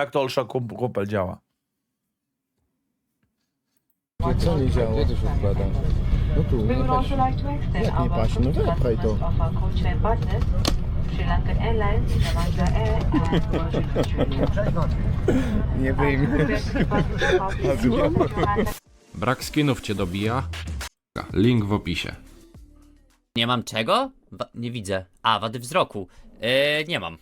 Tak to Olsza kupel działa. Co nie działa? Gdzie to się wkłada? No tu, nie extend Jak nie paść? No wypchaj to. Nie wyjmie. Brak skinów cię dobija. Link w opisie. Nie mam czego? Wa- nie widzę. A, wady wzroku. Yy, nie mam.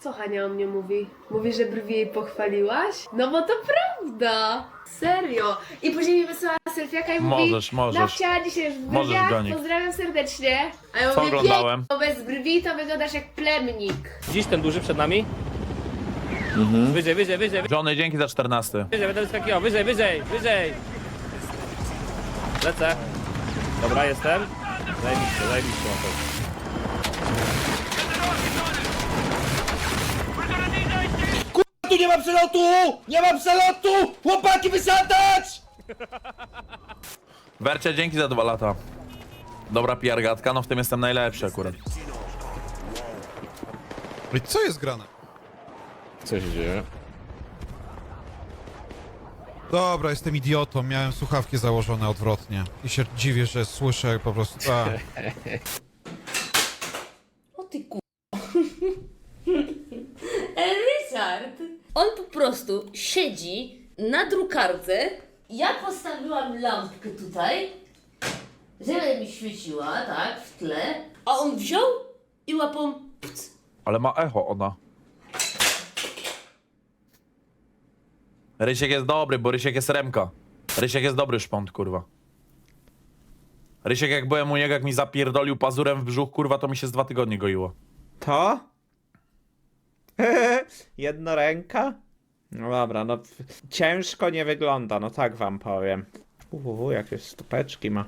Co Hania o mnie mówi? Mówi, że brwi jej pochwaliłaś? No bo to prawda! Serio! I później mi wysyła selfiaka i mówi Możesz, możesz. Nawcia, dzisiaj już w Możesz, brwiach, pozdrawiam serdecznie. A ja Co mówię, oglądałem? piękno, bez brwi to wyglądasz jak plemnik. Dziś ten duży przed nami? Wyżej, wyżej, wyżej, Johnny, dzięki za 14. wyżej, będę wyskakiwał. Wyżej, wyżej, wyżej. Lecę. Dobra, jestem. Zajebiście, zajebiście mam to. Tu nie ma przelotu! Nie ma przelotu! Chłopaki wysiadać! Wercie, dzięki za dwa lata. Dobra PR gadka, no w tym jestem najlepszy akurat. I co jest grane? Co się dzieje? Dobra, jestem idiotą, miałem słuchawki założone odwrotnie. I się dziwię, że słyszę po prostu... A. O ty ku... Ryszard! On po prostu siedzi na drukarce. Ja postawiłam lampkę tutaj, żeby mi świeciła, tak, w tle. A on wziął i łapą... Pc. Ale ma echo ona. Rysiek jest dobry, bo Rysiek jest Remka. Rysiek jest dobry szpont, kurwa. Rysiek jak byłem u niego, jak mi zapierdolił pazurem w brzuch, kurwa, to mi się z dwa tygodnie goiło. To? Jedna ręka? No dobra, no ciężko nie wygląda, no tak wam powiem. Uuu, jakieś stopeczki ma.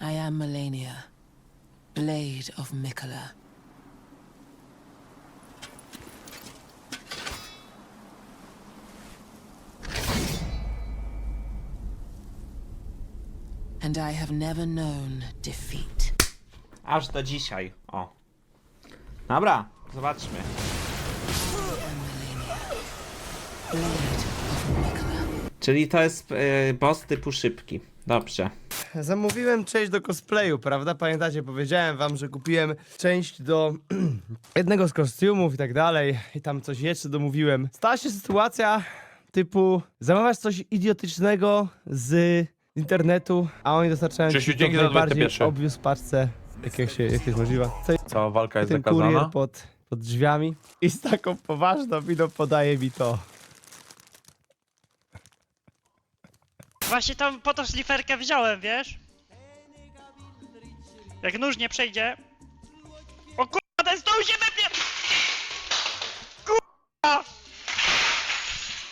I am Melania, Blade of Mikola. And I have never known defeat. Aż do dzisiaj, o. Dobra, zobaczmy. Czyli to jest y, boss typu szybki. Dobrze. Zamówiłem część do cosplayu, prawda? Pamiętacie, powiedziałem wam, że kupiłem część do jednego z kostiumów i tak dalej. I tam coś jeszcze domówiłem. Stała się sytuacja typu zamawiasz coś idiotycznego z internetu, a oni dostarczają Krzysiu, ci dzięki to za w najbardziej 21. obvious paczce, jakiego się, jak jest możliwa. Co Cała walka jest ten zakazana. kurier pod, pod drzwiami i z taką poważną miną podaje mi to. Właśnie tam po to szliferkę wziąłem, wiesz? Jak nóż nie przejdzie. O kurwa, ten stół się we mnie! Kurwa!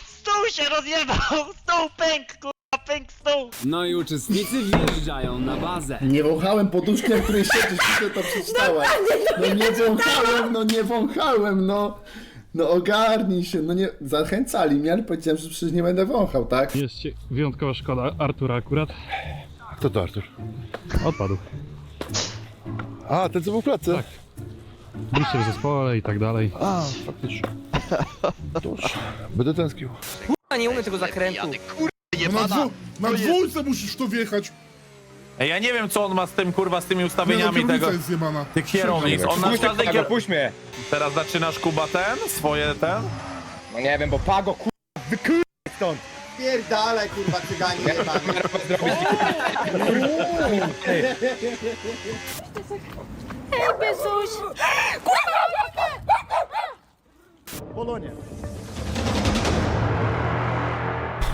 Stół się rozjebał! Stół pękł, kurwa, pękł stół! No i uczestnicy wjeżdżają na bazę. Nie wąchałem poduszki, na której siedzisz, ty to przeczytałaś. No nie wąchałem, no nie wąchałem, no. No ogarnij się, no nie, zachęcali mnie, ale powiedziałem, że przecież nie będę wąchał, tak? Jest wyjątkowa szkoda Artura akurat. Kto to Artur? Odpadł. A, ten co był w klatce? Tak. Byliście w zespole i tak dalej. A, faktycznie. Dobrze, będę tęsknił. Nie umiem tego zakrętu. na, dwu, na dwójce musisz tu wjechać. Ej, ja nie wiem, co on ma z tym, kurwa, z tymi ustawieniami tego... jest zjebana. Tych kierownic. On na każdej kier... puść mnie! Teraz zaczynasz, Kuba, ten? Swoje, ten? No nie wiem, bo Pago kurwa wykur... stąd! Pierdalaj, kurwa, cyganie jebany.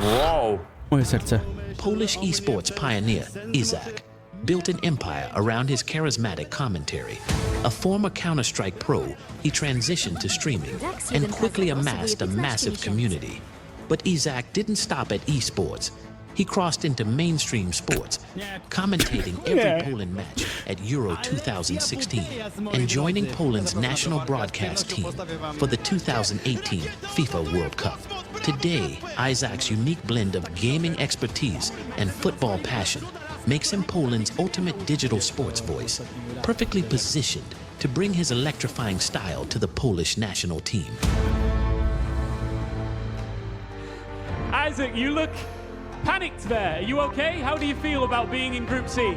Wow. Moje serce. Polish esports pioneer, Izak, built an empire around his charismatic commentary. A former Counter Strike pro, he transitioned to streaming and quickly amassed a massive community. But Izak didn't stop at esports. He crossed into mainstream sports, commentating every Poland match at Euro 2016 and joining Poland's national broadcast team for the 2018 FIFA World Cup. Today, Isaac's unique blend of gaming expertise and football passion makes him Poland's ultimate digital sports voice, perfectly positioned to bring his electrifying style to the Polish national team. Isaac, you look panicked there. Are you okay? How do you feel about being in Group C?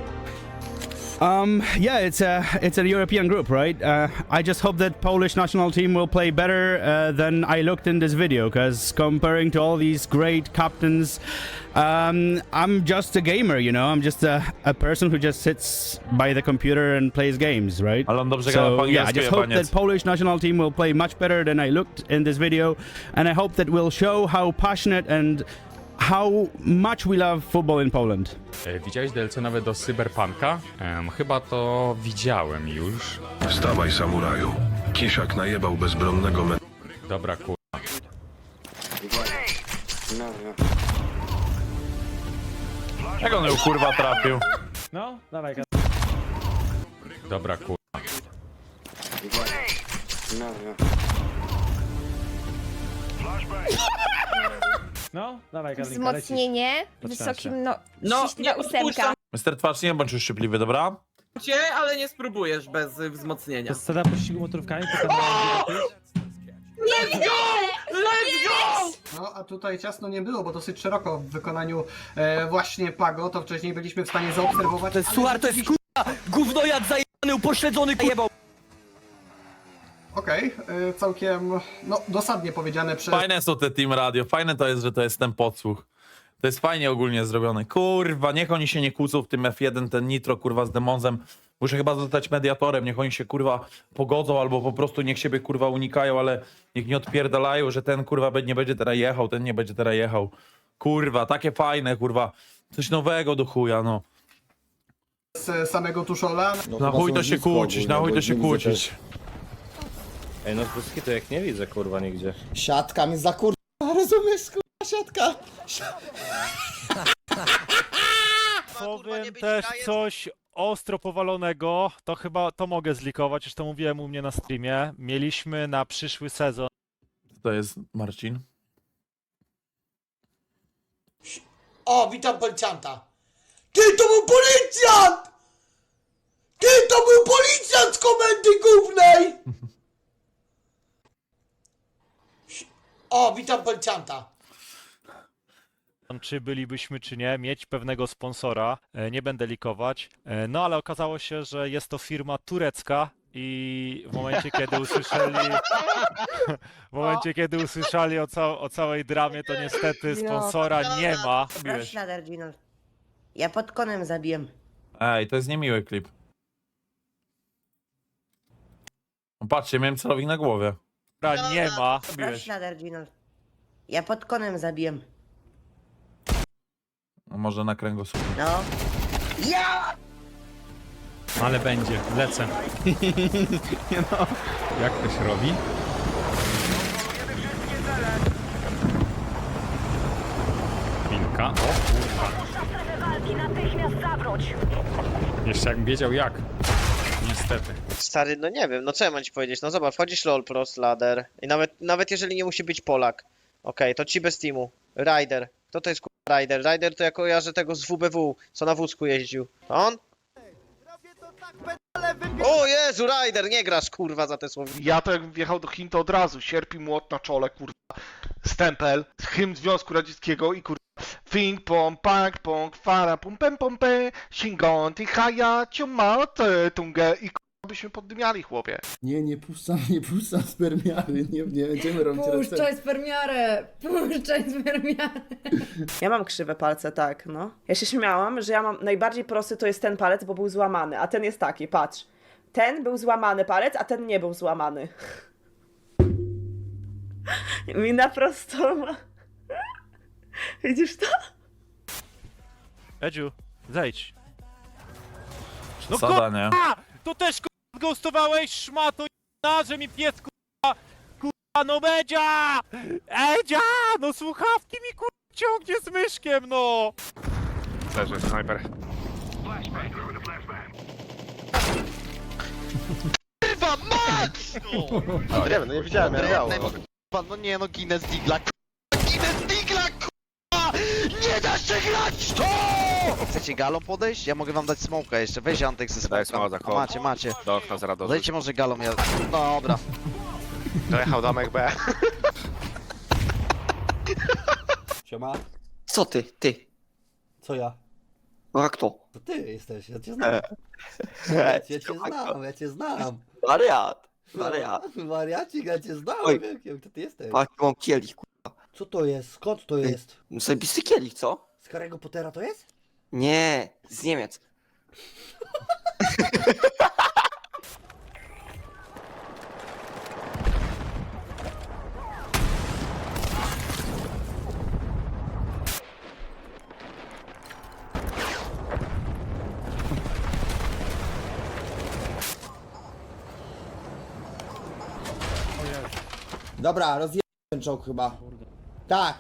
Um, yeah, it's a it's a European group, right? Uh, I just hope that Polish national team will play better uh, than I looked in this video, because comparing to all these great captains, um, I'm just a gamer, you know. I'm just a, a person who just sits by the computer and plays games, right? Ale on dobrze gada po So yeah, I just hope that Polish national team will play much better than I looked in this video, and I hope that we'll show how passionate and how much we love football in Poland. E, Widziałeś DLC nawet do Cyberpunka? Em, chyba to widziałem już. Wstawaj, samuraju. Kisiak najebał bezbronnego me... Dobra kur... Jak on ją kurwa trafił? No, dawaj, Dobra kur... No, dawaj, Wzmocnienie wysokim, no, No, ściśliwa ósemka. Mister Twarz, nie bądź już szczypliwy, dobra? cię, ale nie spróbujesz bez y, wzmocnienia. Scena pościgu motorówkami, No, a tutaj ciasno nie było, bo dosyć szeroko w wykonaniu e, właśnie Pago, to wcześniej byliśmy w stanie zaobserwować. Suar to jest kurwa, gówno jak zajebany, upośledzony kurwa. Okej, e, całkiem, no, dosadnie powiedziane przez... Fajne są te Team Radio, fajne to jest, że to jest ten podsłuch. To jest fajnie ogólnie zrobione. Kurwa, niech oni się nie kłócą w tym F1, ten Nitro, kurwa, z Demonzem. Muszę chyba zostać mediatorem, niech oni się, kurwa, pogodzą, albo po prostu niech siebie, kurwa, unikają, ale niech nie odpierdalają, że ten, kurwa, be- nie będzie teraz jechał, ten nie będzie teraz jechał. Kurwa, takie fajne, kurwa. Coś nowego do chuja, no. z samego Tuszola. Na chuj to się kłócić, na chuj to się kłócić. Ej, no to jak nie widzę, kurwa, nigdzie. Siatka mnie za kur... rozumiesz, kurwa, siatka? Powiem też coś ostro powalonego, to chyba to mogę zlikować, już to mówiłem u mnie na streamie. Mieliśmy na przyszły sezon To jest Marcin. O, witam policjanta. Ty to był policjant! Ty to był policjant z komendy głównej! O, witam policjanta. czy bylibyśmy, czy nie, mieć pewnego sponsora. E, Nie będę likować. E, No ale okazało się, że jest to firma turecka i w momencie, kiedy usłyszeli w momencie, kiedy usłyszeli o, cał o całej dramie, to niestety sponsora nie ma. Ja pod konem zabiłem. Ej, to jest niemiły klip. No patrzcie, miałem celownik na głowie. Sponsora nie ma. Miłeś. Ja pod konem zabiłem. No, może na kręgosłup. No. Ja! Ale będzie, lecę. Jak to się robi? Chwilka. O kurwa. Jeszcze jakbym wiedział jak. Niestety. Stary, no nie wiem, no co ja mam ci powiedzieć? No zobacz, wchodzisz LOL Pro Ladder i nawet, nawet jeżeli nie musi być Polak. Okej, to ci bez teamu. Rider. Kto to jest kurwa Rider? Rider to ja kojarzę tego z WBW, co na wózku jeździł. To on? O Jezu, Rider, nie grasz kurwa za te słowa. Ja to jak wjechał do Chin, to od razu sierpi młot na czole, kurwa. Stempel, hymn Związku Radzieckiego i kurwa. Ping pong, pang pong, fara pum pem pom pe, shingonti haja, ciomate tunge i kurwa byśmy poddymiali chłopie. Nie, nie puszczam, nie puszczam spermiary, nie, nie będziemy robić Puszczaj spermiarę! Puszczaj spermiarę! Ja mam krzywe palce, tak, no. Ja się śmiałam, że ja mam najbardziej prosty to jest ten palec, bo był złamany, a ten jest taki, patrz. Ten był złamany palec, a ten nie był złamany. Mina prosto ma. Widzisz to? Edziu, zejdź. No Przesada, nie? To też kurwa ghostowałeś szmato na że mi pies kurwa, kurwa no Edzia! Edzia! No słuchawki mi kurwa ciągnie z myszkiem no! Leży snajper. Kurwa, Max! No, nie wiem, no nie widziałem, ja miałem. No nie, no Guinness Digla, Guinness Digla! Nie da się grać to! Chcecie galą podejść? Ja mogę wam dać smoka jeszcze, weź Antek ze smoka. A Macie, macie. Do okna zaraz Dajcie może galą, ja... Dobra. Dojechał domek B. Siema. Co ty, ty? Co ja? No a kto? To ty jesteś, ja cię znam. Ja cię, cię znam, ja cię znam. Wariat. Wariat. Wariacik, ja cię znam, Oj. wiem, kim to ty jesteś. Patrz, mam kielich. Co to jest? Skąd to jest? Zajebisty kielich, co? Z Harry'ego Pottera to jest? Nie, z Niemiec. Dobra, rozjebałem ten czołg chyba. Tak.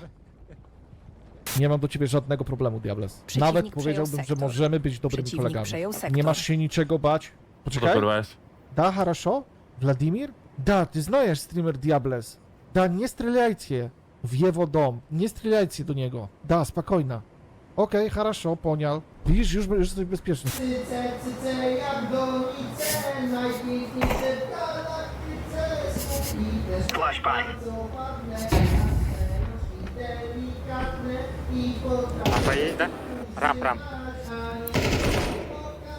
Nie mam do ciebie żadnego problemu, Diables. Przeciwnik Nawet przejął powiedziałbym, że sektor. możemy być dobrymi Przeciwnik kolegami. przejął sektor. Nie masz się niczego bać. Co to Poczekaj. kurwa jest? Da, хорошо? Владимир? Да, ты знаешь стример Diables. Да, не стреляйте в его дом. Не стреляйте до niego. Да, спокойно. Okej, хорошо, понял. Widzisz, już, już jesteś bezpieczny. Cyce, cyce, jak donice, najpiękniejsze w galaktyce, słowite, bardzo ładne, i delikatne i potrafię... Ram, ram.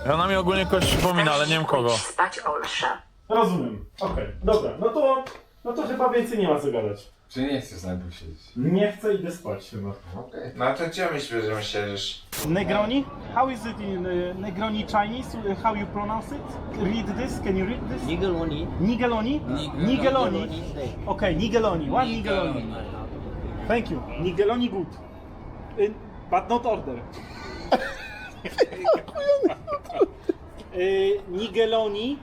Ja na mnie ogólnie kogoś przypomina, ale nie wiem kogo. Spać Olsza. Rozumiem. Okej, dobra, no to, no to chyba więcej nie ma co gadać. Czy nie chcesz najpierw siedzieć? Nie chcę, idę spać chyba. Okej. No to gdzie myślisz, że siedzisz? Negroni? How is it in uh, Negroni Chinese? Uh, How you pronounce it? Read this, can you read this? Nigeloni. Nigeloni? Nigeloni. Okay, Nigeloni. One Nigeloni. Thank you. Nigeloni good. Uh, but not order. uh, Nigeloni.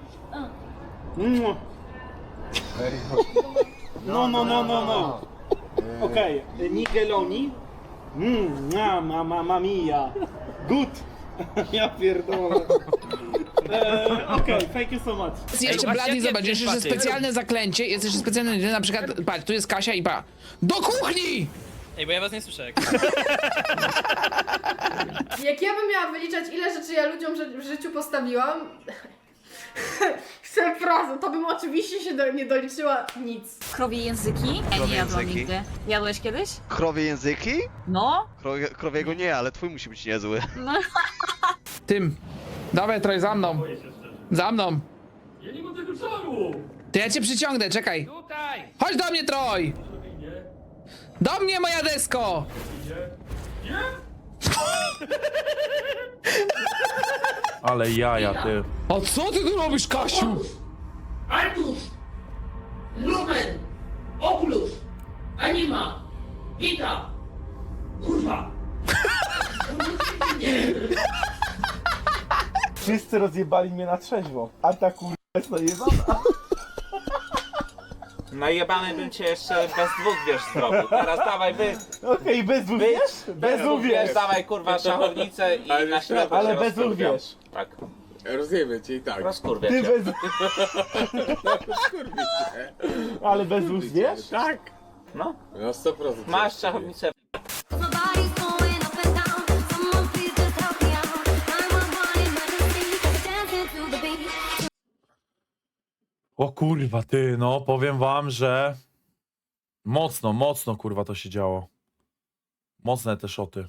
Mm. No, no, no, no, no. Okay, Nigeloni. Ma, ma mia. Good. ja pierdolę. E, Okej, thank you so much. Jeszcze Blady, zobacz, jest jeszcze specjalne zaklęcie, jest jeszcze specjalne, na przykład, patrz, tu jest Kasia i pa. Do kuchni! Ej, bo ja was nie słyszę. Jak ja bym miała wyliczać, ile rzeczy ja ludziom ży- w życiu postawiłam, przepraszam, to bym oczywiście się do, nie doliczyła nic. Krowie języki? Ja Krowie nie jadłam języki. nigdy. Jadłeś kiedyś? Krowie języki? No. Krowie, krowiego nie, ale twój musi być niezły. no. Tym, dawaj Troj, za mną. Za mną. Ja nie mam tego czaru! To ja cię przyciągnę, czekaj. Tutaj! Chodź do mnie, Troj! Do mnie, moja desko! Ale jaja, ty. A co ty tu robisz, Kasiu? Artus! Lumen! Oculus! Anima! Vita! Kurwa! Wszyscy rozjebali mnie na trzeźwo, a ta kurwa jest najebana. Najebany bym cię jeszcze bez dwóch wiesz zrobił. Teraz dawaj wy, Okej, bez dwóch wiesz? Bez dwóch wiesz! dawaj kurwa szachownicę i na ślepo Ale się bez dwóch rozkurwiam. wiesz. Tak. Rozjemy cię i tak. Rozkurwię Ty cię. bez... Ale bez dwóch wiesz? Tak. No. No 100%. Masz szachownicę O kurwa, ty, no powiem wam, że mocno, mocno kurwa to się działo. Mocne te szoty.